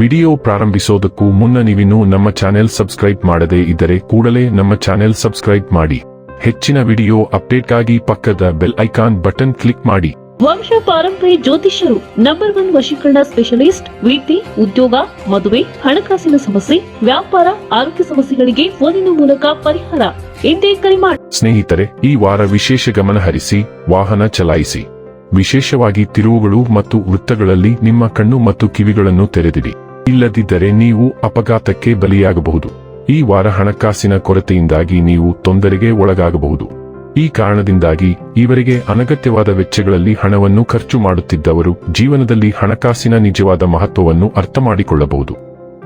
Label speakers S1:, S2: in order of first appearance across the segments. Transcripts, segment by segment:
S1: Video ಪ್ರಾರಂಭಿಸೋದಕ್ಕೂ ಮುನ್ನ ನೀವಿನ್ನೂ ನಮ್ಮ ಚಾನೆಲ್ ಸಬ್ಸ್ಕ್ರೈಬ್ ಮಾಡದೇ ಇದ್ದರೆ ಕೂಡಲೇ ನಮ್ಮ ಚಾನೆಲ್ ಸಬ್ಸ್ಕ್ರೈಬ್ ಮಾಡಿ. ಹೆಚ್ಚಿನ ವಿಡಿಯೋ ಅಪ್ಡೇಟ್ಗಾಗಿ ಪಕ್ಕದ ಬೆಲ್ ಐಕಾನ್ ಬಟನ್ ಕ್ಲಿಕ್ ಮಾಡಿ.
S2: ವಂಶ ಪಾರಂಪರಿ ಜ್ಯೋತಿಷ್ಯರು ನಂಬರ್ ಒನ್ ವಶೀಕರಣ ಸ್ಪೆಷಲಿಸ್ಟ್ ವೃತ್ತಿ ಉದ್ಯೋಗ ಮದುವೆ ಹಣಕಾಸಿನ ಸಮಸ್ಯೆ ವ್ಯಾಪಾರ ಆರೋಗ್ಯ ಸಮಸ್ಯೆಗಳಿಗೆ ಫೋನಿನ ಮೂಲಕ ಪರಿಹಾರ ಎಂದೇ ಕರೆ ಮಾಡಿ
S1: ಸ್ನೇಹಿತರೆ ಈ ವಾರ ವಿಶೇಷ ಗಮನ ಹರಿಸಿ ವಾಹನ ಚಲಾಯಿಸಿ. ವಿಶೇಷವಾಗಿ ತಿರುವುಗಳು ಮತ್ತು ವೃತ್ತಗಳಲ್ಲಿ ನಿಮ್ಮ ಕಣ್ಣು ಮತ್ತು ಕಿವಿಗಳನ್ನು ತೆರೆದಿಡಿ. ಇಲ್ಲದಿದ್ದರೆ ನೀವು ಅಪಘಾತಕ್ಕೆ ಬಲಿಯಾಗಬಹುದು. ಈ ವಾರ ಹಣಕಾಸಿನ ಕೊರತೆಯಿಂದಾಗಿ ನೀವು ತೊಂದರೆಗೆ ಒಳಗಾಗಬಹುದು. ಈ ಕಾರಣದಿಂದಾಗಿ ಇವರಿಗೆ ಅನಗತ್ಯವಾದ ವೆಚ್ಚಗಳಲ್ಲಿ ಹಣವನ್ನು ಖರ್ಚು ಮಾಡುತ್ತಿದ್ದವರು ಜೀವನದಲ್ಲಿ ಹಣಕಾಸಿನ ನಿಜವಾದ ಮಹತ್ವವನ್ನು ಅರ್ಥ ಮಾಡಿಕೊಳ್ಳಬಹುದು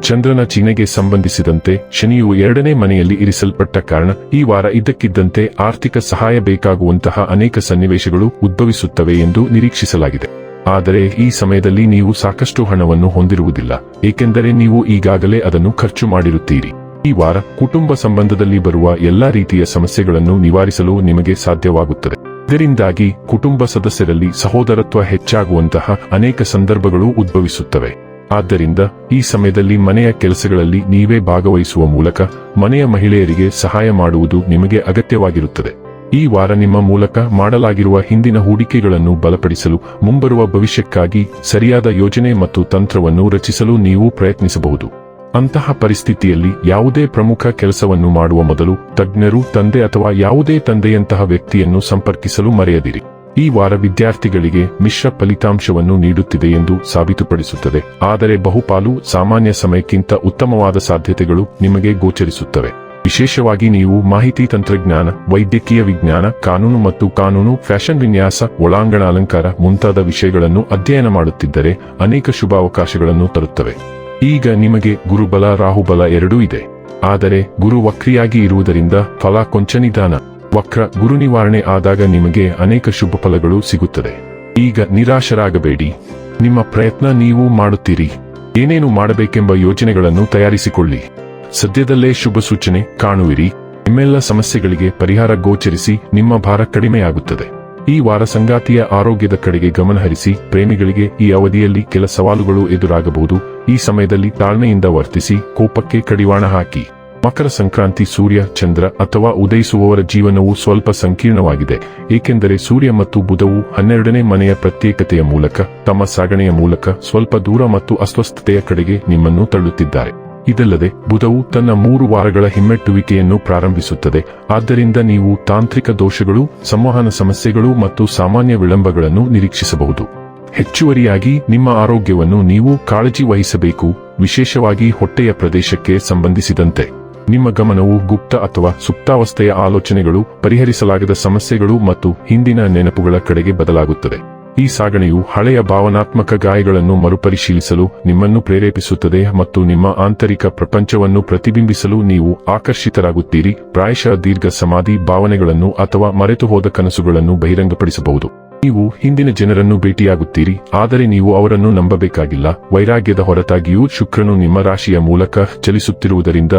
S1: ಚಂದ್ರನ ಚಿಹ್ನೆಗೆ ಸಂಬಂಧಿಸಿದಂತೆ ಶನಿಯು ಎರಡನೇ ಮನೆಯಲ್ಲಿ ಇರಿಸಲ್ಪಟ್ಟ ಕಾರಣ ಈ ವಾರ ಇದ್ದಕ್ಕಿದ್ದಂತೆ ಆರ್ಥಿಕ ಸಹಾಯ ಬೇಕಾಗುವಂತಹ ಅನೇಕ ಸನ್ನಿವೇಶಗಳು ಉದ್ಭವಿಸುತ್ತವೆ ಎಂದು ನಿರೀಕ್ಷಿಸಲಾಗಿದೆ. ಆದರೆ ಈ ಸಮಯದಲ್ಲಿ ನೀವು ಸಾಕಷ್ಟು ಹಣವನ್ನು ಹೊಂದಿರುವುದಿಲ್ಲ, ಏಕೆಂದರೆ ನೀವು ಈಗಾಗಲೇ ಅದನ್ನು ಖರ್ಚು ಮಾಡಿರುತ್ತೀರಿ. ಈ ವಾರ ಕುಟುಂಬ ಸಂಬಂಧದಲ್ಲಿ ಬರುವ ಎಲ್ಲಾ ರೀತಿಯ ಸಮಸ್ಯೆಗಳನ್ನು ನಿವಾರಿಸಲು ನಿಮಗೆ ಸಾಧ್ಯವಾಗುತ್ತದೆ. ಇದರಿಂದಾಗಿ ಕುಟುಂಬ ಸದಸ್ಯರಲ್ಲಿ ಸಹೋದರತ್ವ ಹೆಚ್ಚಾಗುವಂತಹ ಅನೇಕ ಸಂದರ್ಭಗಳು ಉದ್ಭವಿಸುತ್ತವೆ. ಆದ್ದರಿಂದ ಈ ಸಮಯದಲ್ಲಿ ಮನೆಯ ಕೆಲಸಗಳಲ್ಲಿ ನೀವೇ ಭಾಗವಹಿಸುವ ಮೂಲಕ ಮನೆಯ ಮಹಿಳೆಯರಿಗೆ ಸಹಾಯ ಮಾಡುವುದು ನಿಮಗೆ ಅಗತ್ಯವಾಗಿರುತ್ತದೆ. ಈ ವಾರ ನಿಮ್ಮ ಮೂಲಕ ಮಾಡಲಾಗಿರುವ ಹಿಂದಿನ ಹೂಡಿಕೆಗಳನ್ನು ಬಲಪಡಿಸಲು ಮುಂಬರುವ ಭವಿಷ್ಯಕ್ಕಾಗಿ ಸರಿಯಾದ ಯೋಜನೆ ಮತ್ತು ತಂತ್ರವನ್ನು ರಚಿಸಲು ನೀವು ಪ್ರಯತ್ನಿಸಬಹುದು. ಅಂತಹ ಪರಿಸ್ಥಿತಿಯಲ್ಲಿ ಯಾವುದೇ ಪ್ರಮುಖ ಕೆಲಸವನ್ನು ಮಾಡುವ ಮೊದಲು ತಜ್ಞರು, ತಂದೆ ಅಥವಾ ಯಾವುದೇ ತಂದೆಯಂತಹ ವ್ಯಕ್ತಿಯನ್ನು ಸಂಪರ್ಕಿಸಲು ಮರೆಯದಿರಿ. ಈ ವಾರ ವಿದ್ಯಾರ್ಥಿಗಳಿಗೆ ಮಿಶ್ರ ಫಲಿತಾಂಶವನ್ನು ನೀಡುತ್ತಿದೆ ಎಂದು ಸಾಬೀತುಪಡಿಸುತ್ತದೆ. ಆದರೆ ಬಹುಪಾಲು ಸಾಮಾನ್ಯ ಸಮಯಕ್ಕಿಂತ ಉತ್ತಮವಾದ ಸಾಧ್ಯತೆಗಳು ನಿಮಗೆ ಗೋಚರಿಸುತ್ತವೆ. ವಿಶೇಷವಾಗಿ ನೀವು ಮಾಹಿತಿ ತಂತ್ರಜ್ಞಾನ, ವೈದ್ಯಕೀಯ ವಿಜ್ಞಾನ, ಕಾನೂನು ಮತ್ತು ಕಾನೂನು, ಫ್ಯಾಷನ್ ವಿನ್ಯಾಸ, ಒಳಾಂಗಣ ಅಲಂಕಾರ ಮುಂತಾದ ವಿಷಯಗಳನ್ನು ಅಧ್ಯಯನ ಮಾಡುತ್ತಿದ್ದರೆ ಅನೇಕ ಶುಭ ಅವಕಾಶಗಳನ್ನು ತರುತ್ತವೆ. ಈಗ ನಿಮಗೆ ಗುರುಬಲ, ರಾಹುಬಲ ಎರಡೂ ಇದೆ. ಆದರೆ ಗುರು ವಕ್ರಿಯಾಗಿ ಇರುವುದರಿಂದ ಫಲ ಕೊಂಚ ನಿಧಾನ ವಕ್ರ ಗುರು ನಿವಾರಣೆ ಆದಾಗ ನಿಮಗೆ ಅನೇಕ ಶುಭ ಫಲಗಳು ಸಿಗುತ್ತದೆ. ಈಗ ನಿರಾಶರಾಗಬೇಡಿ. ನಿಮ್ಮ ಪ್ರಯತ್ನ ನೀವು ಮಾಡುತ್ತೀರಿ. ಏನೇನು ಮಾಡಬೇಕೆಂಬ ಯೋಜನೆಗಳನ್ನು ತಯಾರಿಸಿಕೊಳ್ಳಿ. ಸದ್ಯದಲ್ಲೇ ಶುಭ ಸೂಚನೆ ಕಾಣುವಿರಿ. ನಿಮ್ಮೆಲ್ಲ ಸಮಸ್ಯೆಗಳಿಗೆ ಪರಿಹಾರ ಗೋಚರಿಸಿ ನಿಮ್ಮ ಭಾರ ಕಡಿಮೆಯಾಗುತ್ತದೆ. ಈ ವಾರ ಸಂಗಾತಿಯ ಆರೋಗ್ಯದ ಕಡೆಗೆ ಗಮನಹರಿಸಿ ಪ್ರೇಮಿಗಳಿಗೆ ಈ ಅವಧಿಯಲ್ಲಿ ಕೆಲ ಸವಾಲುಗಳು ಎದುರಾಗಬಹುದು. ಈ ಸಮಯದಲ್ಲಿ ತಾಳ್ಮೆಯಿಂದ ವರ್ತಿಸಿ ಕೋಪಕ್ಕೆ ಕಡಿವಾಣ ಹಾಕಿ. ಮಕರ ಸಂಕ್ರಾಂತಿ ಸೂರ್ಯ, ಚಂದ್ರ ಅಥವಾ ಉದಯಿಸುವವರ ಜೀವನವು ಸ್ವಲ್ಪ ಸಂಕೀರ್ಣವಾಗಿದೆ. ಏಕೆಂದರೆ ಸೂರ್ಯ ಮತ್ತು ಬುಧವು ಹನ್ನೆರಡನೇ ಮನೆಯ ಪ್ರತ್ಯೇಕತೆಯ ಮೂಲಕ, ತಮ್ಮ ಸಾಗಣೆಯ ಮೂಲಕ ಸ್ವಲ್ಪ ದೂರ ಮತ್ತು ಅಸ್ವಸ್ಥತೆಯ ಕಡೆಗೆ ನಿಮ್ಮನ್ನು ತಳ್ಳುತ್ತಿದ್ದಾರೆ. ಇದಲ್ಲದೆ ಬುಧವು ತನ್ನ ಮೂರು ವಾರಗಳ ಹಿಮ್ಮೆಟ್ಟುವಿಕೆಯನ್ನು ಪ್ರಾರಂಭಿಸುತ್ತದೆ. ಆದ್ದರಿಂದ ನೀವು ತಾಂತ್ರಿಕ ದೋಷಗಳು, ಸಂವಹನ ಸಮಸ್ಯೆಗಳು ಮತ್ತು ಸಾಮಾನ್ಯ ವಿಳಂಬಗಳನ್ನು ನಿರೀಕ್ಷಿಸಬಹುದು. ಹೆಚ್ಚುವರಿಯಾಗಿ, ನಿಮ್ಮ ಆರೋಗ್ಯವನ್ನು ನೀವು ಕಾಳಜಿ ವಹಿಸಬೇಕು. ವಿಶೇಷವಾಗಿ ಹೊಟ್ಟೆಯ ಪ್ರದೇಶಕ್ಕೆ ಸಂಬಂಧಿಸಿದಂತೆ. ನಿಮ್ಮ ಗಮನವು ಗುಪ್ತ ಅಥವಾ ಸುಪ್ತಾವಸ್ಥೆಯ ಆಲೋಚನೆಗಳು, ಪರಿಹರಿಸಲಾಗದ ಸಮಸ್ಯೆಗಳು ಮತ್ತು ಹಿಂದಿನ ನೆನಪುಗಳ ಕಡೆಗೆ ಬದಲಾಗುತ್ತದೆ. ಈ ಸಾಗಣೆಯು ಹಳೆಯ ಭಾವನಾತ್ಮಕ ಗಾಯಗಳನ್ನು ಮರುಪರಿಶೀಲಿಸಲು ನಿಮ್ಮನ್ನು ಪ್ರೇರೇಪಿಸುತ್ತದೆ ಮತ್ತು ನಿಮ್ಮ ಆಂತರಿಕ ಪ್ರಪಂಚವನ್ನು ಪ್ರತಿಬಿಂಬಿಸಲು ನೀವು ಆಕರ್ಷಿತರಾಗುತ್ತೀರಿ. ಪ್ರಾಯಶಃ ದೀರ್ಘ ಸಮಾಧಿ ಭಾವನೆಗಳನ್ನು ಅಥವಾ ಮರೆತುಹೋದ ಕನಸುಗಳನ್ನು ಬಹಿರಂಗಪಡಿಸಬಹುದು. ನೀವು ಹಿಂದಿನ ಜನರನ್ನು ಭೇಟಿಯಾಗುತ್ತೀರಿ, ಆದರೆ ನೀವು ಅವರನ್ನು ನಂಬಬೇಕಾಗಿಲ್ಲ. ವೈರಾಗ್ಯದ ಹೊರತಾಗಿಯೂ ಶುಕ್ರನು ನಿಮ್ಮ ರಾಶಿಯ ಮೂಲಕ ಚಲಿಸುತ್ತಿರುವುದರಿಂದ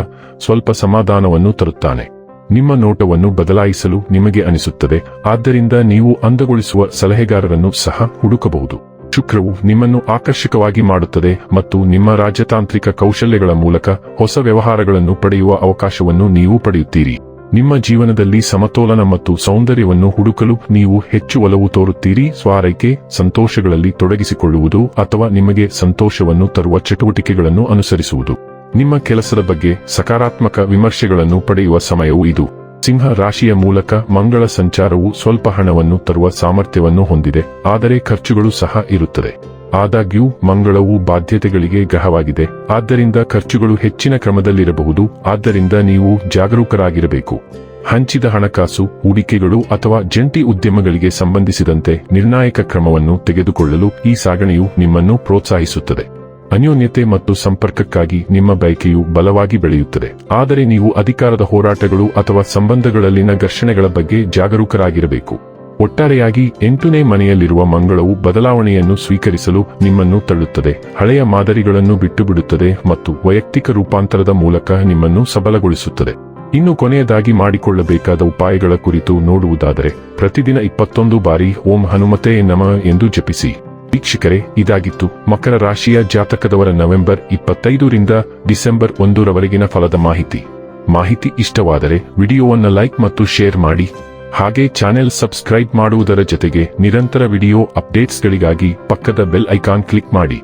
S1: ಸ್ವಲ್ಪ ಸಮಾಧಾನವನ್ನು ತರುತ್ತಾನೆ. ನಿಮ್ಮ ನೋಟವನ್ನು ಬದಲಾಯಿಸಲು ನಿಮಗೆ ಅನಿಸುತ್ತದೆ. ಆದ್ದರಿಂದ ನೀವು ಅಂದಗೊಳಿಸುವ ಸಲಹೆಗಾರರನ್ನು ಸಹ ಹುಡುಕಬಹುದು. ಶುಕ್ರವು ನಿಮ್ಮನ್ನು ಆಕರ್ಷಕವಾಗಿ ಮಾಡುತ್ತದೆ ಮತ್ತು ನಿಮ್ಮ ರಾಜತಾಂತ್ರಿಕ ಕೌಶಲ್ಯಗಳ ಮೂಲಕ ಹೊಸ ವ್ಯವಹಾರಗಳನ್ನು ಪಡೆಯುವ ಅವಕಾಶವನ್ನು ನೀವು ಪಡೆಯುತ್ತೀರಿ. ನಿಮ್ಮ ಜೀವನದಲ್ಲಿ ಸಮತೋಲನ ಮತ್ತು ಸೌಂದರ್ಯವನ್ನು ಹುಡುಕಲು ನೀವು ಹೆಚ್ಚು ಒಲವು ತೋರುತ್ತೀರಿ. ಸ್ವಾರೈಕೆ ಸಂತೋಷಗಳಲ್ಲಿ ತೊಡಗಿಸಿಕೊಳ್ಳುವುದು ಅಥವಾ ನಿಮಗೆ ಸಂತೋಷವನ್ನು ತರುವ ಚಟುವಟಿಕೆಗಳನ್ನು ಅನುಸರಿಸುವುದು. ನಿಮ್ಮ ಕೆಲಸದ ಬಗ್ಗೆ ಸಕಾರಾತ್ಮಕ ವಿಮರ್ಶೆಗಳನ್ನು ಪಡೆಯುವ ಸಮಯವೂ ಇದು. ಸಿಂಹ ರಾಶಿಯ ಮೂಲಕ ಮಂಗಳ ಸಂಚಾರವು ಸ್ವಲ್ಪ ಹಣವನ್ನು ತರುವ ಸಾಮರ್ಥ್ಯವನ್ನು ಹೊಂದಿದೆ, ಆದರೆ ಖರ್ಚುಗಳು ಸಹ ಇರುತ್ತದೆ. ಆದಾಗ್ಯೂ, ಮಂಗಳವು ಬಾಧ್ಯತೆಗಳಿಗೆ ಗ್ರಹವಾಗಿದೆ, ಆದ್ದರಿಂದ ಖರ್ಚುಗಳು ಹೆಚ್ಚಿನ ಕ್ರಮದಲ್ಲಿರಬಹುದು, ಆದ್ದರಿಂದ ನೀವು ಜಾಗರೂಕರಾಗಿರಬೇಕು. ಹಂಚಿದ ಹಣಕಾಸು, ಹೂಡಿಕೆಗಳು ಅಥವಾ ಜಂಟಿ ಉದ್ಯಮಗಳಿಗೆ ಸಂಬಂಧಿಸಿದಂತೆ ನಿರ್ಣಾಯಕ ಕ್ರಮವನ್ನು ತೆಗೆದುಕೊಳ್ಳಲು ಈ ಸಾಗಣೆಯು ನಿಮ್ಮನ್ನು ಪ್ರೋತ್ಸಾಹಿಸುತ್ತದೆ. ಅನ್ಯೋನ್ಯತೆ ಮತ್ತು ಸಂಪರ್ಕಕ್ಕಾಗಿ ನಿಮ್ಮ ಬಯಕೆಯು ಬಲವಾಗಿ ಬೆಳೆಯುತ್ತದೆ. ಆದರೆ ನೀವು ಅಧಿಕಾರದ ಹೋರಾಟಗಳು ಅಥವಾ ಸಂಬಂಧಗಳಲ್ಲಿನ ಘರ್ಷಣೆಗಳ ಬಗ್ಗೆ ಜಾಗರೂಕರಾಗಿರಬೇಕು. ಒಟ್ಟಾರೆಯಾಗಿ ಎಂಟನೇ ಮನೆಯಲ್ಲಿರುವ ಮಂಗಳವು ಬದಲಾವಣೆಯನ್ನು ಸ್ವೀಕರಿಸಲು ನಿಮ್ಮನ್ನು ತಳ್ಳುತ್ತದೆ. ಹಳೆಯ ಮಾದರಿಗಳನ್ನು ಬಿಟ್ಟುಬಿಡುತ್ತದೆ ಮತ್ತು ವೈಯಕ್ತಿಕ ರೂಪಾಂತರದ ಮೂಲಕ ನಿಮ್ಮನ್ನು ಸಬಲಗೊಳಿಸುತ್ತದೆ. ಇನ್ನು ಕೊನೆಯದಾಗಿ ಮಾಡಿಕೊಳ್ಳಬೇಕಾದ ಉಪಾಯಗಳ ಕುರಿತು ನೋಡುವುದಾದರೆ, ಪ್ರತಿದಿನ ಇಪ್ಪತ್ತೊಂದು ಬಾರಿ ಓಂ ಹನುಮತೆ ನಮ ಎಂದು ಜಪಿಸಿ. ವೀಕ್ಷಕರೇ, ಇದಾಗಿತ್ತು ಮಕರ ರಾಶಿಯ ಜಾತಕದವರ ನವೆಂಬರ್ ಇಪ್ಪತ್ತೈದರಿಂದ ಡಿಸೆಂಬರ್ ಒಂದರವರೆಗಿನ ಫಲದ ಮಾಹಿತಿ. ಮಾಹಿತಿ ಇಷ್ಟವಾದರೆ ವಿಡಿಯೋವನ್ನು ಲೈಕ್ ಮತ್ತು ಶೇರ್ ಮಾಡಿ. ಹಾಗೆ ಚಾನೆಲ್ ಸಬ್ಸ್ಕ್ರೈಬ್ ಮಾಡುವುದರ ಜೊತೆಗೆ ನಿರಂತರ ವಿಡಿಯೋ ಅಪ್ಡೇಟ್ಸ್ಗಳಿಗಾಗಿ ಪಕ್ಕದ ಬೆಲ್ ಐಕಾನ್ ಕ್ಲಿಕ್ ಮಾಡಿ.